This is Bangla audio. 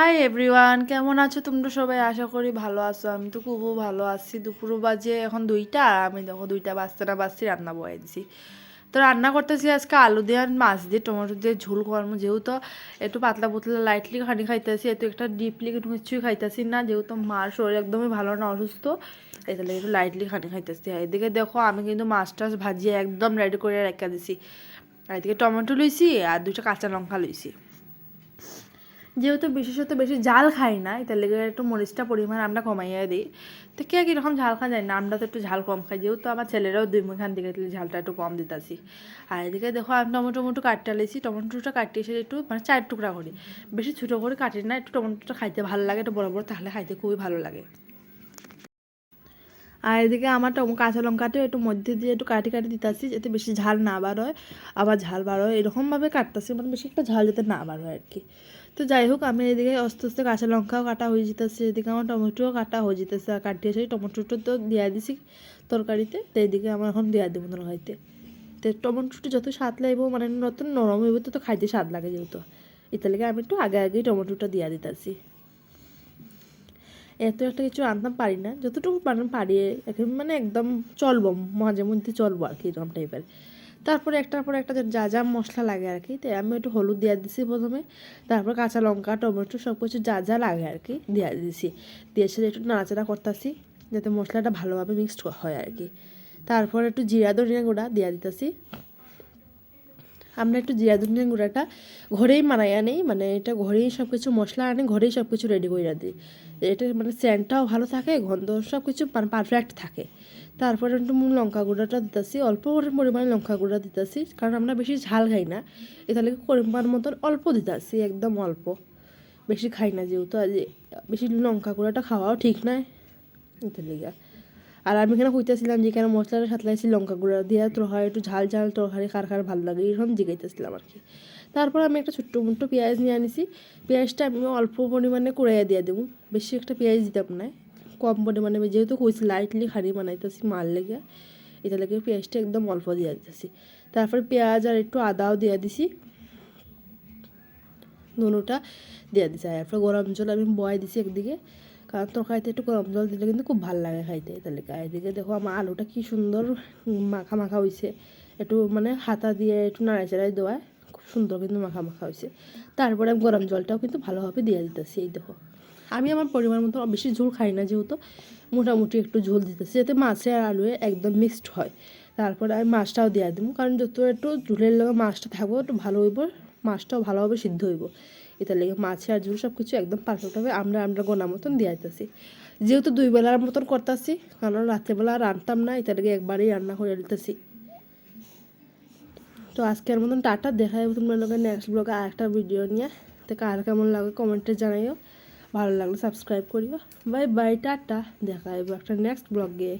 হাই এভরিওয়ান কেমন আছো তোমরা সবাই? আশা করি ভালো আছো। আমি তো খুবও ভালো আছি। দুপুর বাজে এখন দুইটা আমি দেখো দুইটা বাজতে না বাজছি রান্না বয়ে দিছি তো রান্না করতেছি আজকে আলু দিয়ে আর মাছ দিয়ে, টমেটো দিয়ে, ঝোল করব যেহেতু একটু পাতলা পুতলা লাইটলি খানি খাইতেছি একটু একটা ডিপলি কোনো কিছুই খাইতেছি না। যেহেতু মার শরীর একদমই ভালো না, অসুস্থ, এটালে একটু লাইটলি খানি খাইতেছি। এদিকে দেখো, আমি কিন্তু মাছ টাছ ভাজিয়ে একদম রেডি করে রেখে দিছি। আর এদিকে টমেটো লইছি, আর দুইটা কাঁচা লঙ্কা লইছি। যেহেতু বিশেষত বেশি ঝাল খাই না তার লেগে একটু মরিচটা পরিমাণ আমরা কমাইয়া দিই। তো কে কীরকম ঝাল খাওয়া যায় না আমরা তো একটু ঝাল কম খাই যেহেতু আমার ছেলেরাও দুই মুখান দিকে ঝালটা একটু কম দিতেছি। আর এদিকে দেখো, আমি টমেটো টমেটো কাটতে লেছি। টমেটোটা কাটিয়ে এসে একটু মানে চার টুকরা করি। বেশি ছোটো করে কাটি না, একটু টমেটোটা খাইতে ভালো লাগে, একটু বড় বড় তাহলে খাইতে খুবই ভালো লাগে। আর এদিকে আমার কাঁচা লঙ্কাটাও একটু মধ্যে দিয়ে একটু কাটি কাটি দিতেছি, যাতে বেশি ঝাল না বার হয়। আবার ঝাল বার হয়, এরকমভাবে কাটতেছি মানে বেশি একটা ঝাল যাতে না বার হয় আর কি তো যাই হোক, আমি এদিকে আস্তে আস্তে কাঁচা লঙ্কাও কাটা হয়ে যেতেছে, এদিকে আমার টমেটোও কাটা হয়ে যেতেছে, আর কাটিয়ে সেই টমেটোটা তো দিয়ে দিছি তরকারিতে, তো এদিকে আমার এখন দেওয়া দেবো তরকারিতে তো টমেটোটা যত স্বাদ লাগবে মানে নতুন নরম হইব তো খাইতে স্বাদ লাগে যেহেতু। এতে লেগে আমি একটু আগে আগেই টমেটোটা দিয়ে দিতেছি। এত একটা কিছু রান্না পারি না, যতটুকু পারি এখন মানে একদম চলবো, মাঝে মধ্যে চলবো আর কি, এরকম টাইপের তারপরে একটার পর একটা যা যা মশলা লাগে আর কি তাই আমি একটু হলুদ দিয়ে দিছি প্রথমে, তারপর কাঁচা লঙ্কা, টমেটো সব কিছু যা যা লাগে আর কি দিয়ে দিছি। দিয়ে সেটা একটু নাড়াচাড়া করতেছি, যাতে মশলাটা ভালোভাবে মিক্সড হয় আর কি। তারপর একটু জিরা, ধনিয়া গুঁড়া দিয়ে দিতেছি। আমরা একটু জিরা ধনিয়া গুঁড়াটা ঘরেই মানাই আনি মানে এটা ঘরেই সব কিছু মশলা আনি, ঘরেই সব কিছু রেডি করে দিই। এটা মানে স্যান্ডটাও ভালো থাকে, গন্ধ সব কিছু পারফেক্ট থাকে। তারপরে একটু লঙ্কা গুঁড়াটা দিতেছি, অল্প পরিমাণে লঙ্কা গুঁড়া দিতেছি, কারণ আমরা বেশি ঝাল খাই না। এখানে পরিমাণ মতন অল্প দিতেছি, একদম অল্প। বেশি খাই না যেহেতু, আজ বেশি লঙ্কা গুঁড়াটা খাওয়াও ঠিক নয়। এতে লেগে। আর আমি এখানে কইতেছিলাম যে, কেন মশলাটা সাতলাইছি লঙ্কা গুঁড়া দিয়ে? তরকারি একটু ঝাল ঝাল তরকারি খার খার ভালো লাগে। এরকম জিগাইতেছিলাম আর কি তারপর আমি একটা ছোট্ট মোটো পেঁয়াজ নিয়ে আনিছি। পেঁয়াজটা আমি অল্প পরিমাণে কুড়াইয়া দিয়ে দেবো বেশি একটা পেঁয়াজ দিতাম না। কম পরিমাণে যেহেতু কইছি লাইটলি খানি বানাইতেছি মাল লেগে, এটা লেগে পেঁয়াজটা একদম অল্প দিয়ে দিতেছি। তারপর পেঁয়াজ আর একটু আদাও দিয়ে দিছি। দুটা দিয়ে দিছি। তারপর গরম জল আমি বয় দিছি একদিকে। কারণ তরকারিতে একটু গরম জল দিলে কিন্তু খুব ভালো লাগে খাইতে। তাহলে এদিকে দেখো আমার আলুটা কি সুন্দর মাখা মাখা হয়েছে একটু মানে হাতা দিয়ে একটু নাড়াচাড়াই দেওয়ায় খুব সুন্দর কিন্তু মাখা মাখা হয়েছে তারপরে আমি গরম জলটাও কিন্তু ভালোভাবে দিয়ে দিতেছি, এই দেখো। আমি আমার পরিমাণ মতো বেশি ঝোল খাই না যেহেতু মোটামুটি একটু ঝোল দিতেছি, যাতে মাছে আর আলুয়ে একদম মিক্সড হয়। তারপরে আমি মাছটাও দিয়ে দেবো, কারণ যত একটু ঝোলের লগে মাছটা থাকব, একটু ভালো হইব। মাছটাও ভালোভাবে সিদ্ধ হইব। এটার লেগে মাছ আর ঝোল সব কিছু একদম পারফেক্টভাবে আমরা আমরা গোনা মতন দিয়ে দিতেছি যেহেতু দুই বেলার মতন করতেছি, কারণ রাত্রেবেলা রান্তাম না, এটা লেগে একবারেই রান্না করে দিতেছি। তো আজকের মতন টাটা, দেখা যাবে তোমরা লোকে নেক্সট ব্লগে আর একটা ভিডিও নিয়ে। তো কার কেমন লাগে কমেন্টে জানাইও। ভালো লাগলে সাবস্ক্রাইব করিও। বাই বাই টাটা। দেখা যাবে একটা নেক্সট ব্লগে